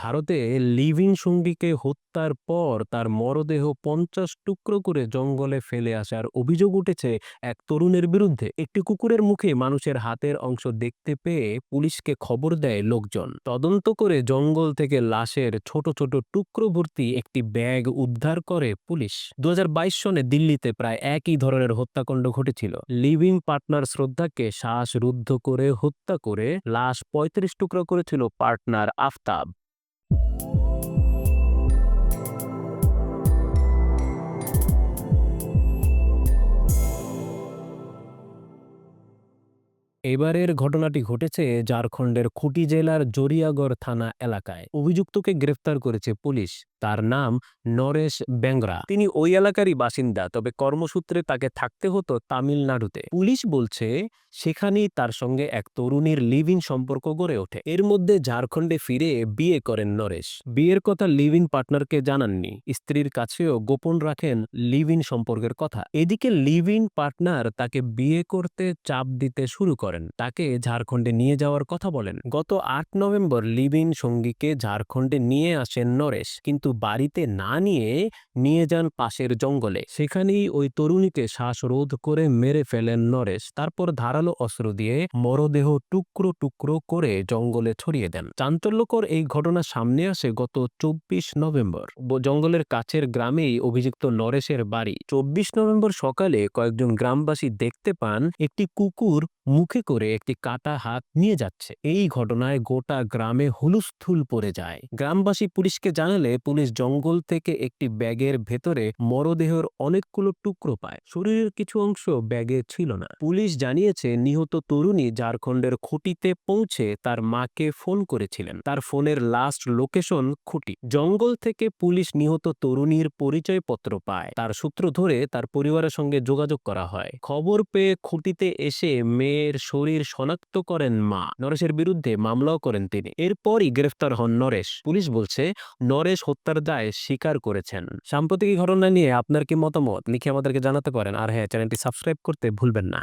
ভারতে লিভিং সঙ্গীকে হত্যার পর তার মরদেহ পঞ্চাশ টুকরো করে জঙ্গলে ফেলে আসার অভিযোগ উঠেছে এক তরুণের বিরুদ্ধে। একটি কুকুরের মুখে মানুষের হাতের অংশ দেখতে পেয়ে পুলিশকে খবর দেয় লোকজন। তদন্ত করে জঙ্গল থেকে লাশের ছোট ছোট টুকরো ভর্তি একটি ব্যাগ উদ্ধার করে পুলিশ। দু হাজার বাইশ সনে দিল্লিতে প্রায় একই ধরনের হত্যাকাণ্ড ঘটেছিল। লিভিং পার্টনার শ্রদ্ধাকে শ্বাসরুদ্ধ করে হত্যা করে লাশ পঁয়ত্রিশ টুকরো করেছিল পার্টনার আফতাব। এবারের ঘটনাটি ঘটেছে ঝাড়খণ্ডের খুঁটি জেলার জরিয়াগড় থানা এলাকায়। অভিযুক্তকে গ্রেফতার করেছে পুলিশ। তার নাম নরেশ বেংরা তিনি ওই এলাকারই বাসিন্দা, তবে কর্মসূত্রে তাকে থাকতে হতো তামিলনাড়ুতে। পুলিশ বলছে, সেখানেই তার সঙ্গে এক তরুণীর লিভিং সম্পর্ক গড়ে ওঠে। এর মধ্যে ঝাড়খণ্ডে ফিরে বিয়ে করেন নরেশ। বিয়ের কথা লিভিং পার্টনারকে জানাননি। স্ত্রীর কাছেও গোপন রাখেন লিভিং সম্পর্কের কথা। এদিকে লিভিং পার্টনার তাকে বিয়ে করতে চাপ দিতে শুরু করেন। তাকে ঝাড়খণ্ডে নিয়ে যাওয়ার কথা বলেন। গত আট নভেম্বর লিভিং সঙ্গীকে ঝাড়খণ্ডে নিয়ে আসেন নরেশ। কিন্তু বাড়িতে না নিয়ে নিয়ে যান পাশের জঙ্গলে। সেখানেই ওই তরুণীকে শ্বাসরোধ করে মেরে ফেলেন নরেশ। তারপর ধারালো অস্ত্র দিয়ে মরদেহ টুকরো টুকরো করে জঙ্গলে ছড়িয়ে দেন। চাঞ্চল্যকর এই ঘটনা সামনে আসে গত চব্বিশ নভেম্বর। জঙ্গলের কাছের গ্রামেই অভিযুক্ত নরেশের বাড়ি। চব্বিশ নভেম্বর সকালে কয়েকজন গ্রামবাসী দেখতে পান একটি কুকুর মুখে করে একটি কাটা হাত নিয়ে যাচ্ছে। এই ঘটনায় গোটা গ্রামে হুলুস্থুল পড়ে যায়। গ্রামবাসী পুলিশকে জানালে পুলিশ জঙ্গল থেকে একটি ব্যাগের ভেতরে মরদেহের অনেকগুলো টুকরো পায়। শরীরের কিছু অংশ ব্যাগে ছিল না। পুলিশ জানিয়েছে, নিহত তরুণী ঝাড়খণ্ডের খুঁটিতে পৌঁছে তার মাকে ফোন করেছিলেন। তার ফোনের লাস্ট লোকেশন খুঁটি। জঙ্গল থেকে পুলিশ নিহত তরুণীর পরিচয়পত্র পায়। তার সূত্র ধরে তার পরিবারের সঙ্গে যোগাযোগ করা হয়। খবর পেয়ে খুঁটিতে এসে মেয়ের শরীর শনাক্ত করেন মা। নরেশের বিরুদ্ধে মামলাও করেন তিনি। এরপরই গ্রেফতার হন নরেশ। পুলিশ বলছে, নরেশ হত্যার দায় স্বীকার করেছেন। সাম্প্রতিক ঘটনা নিয়ে আপনার কি মতামত? লিখে আমাদেরকে জানাতে পারেন। আর হ্যাঁ চ্যানেলটি সাবস্ক্রাইব করতে ভুলবেন না।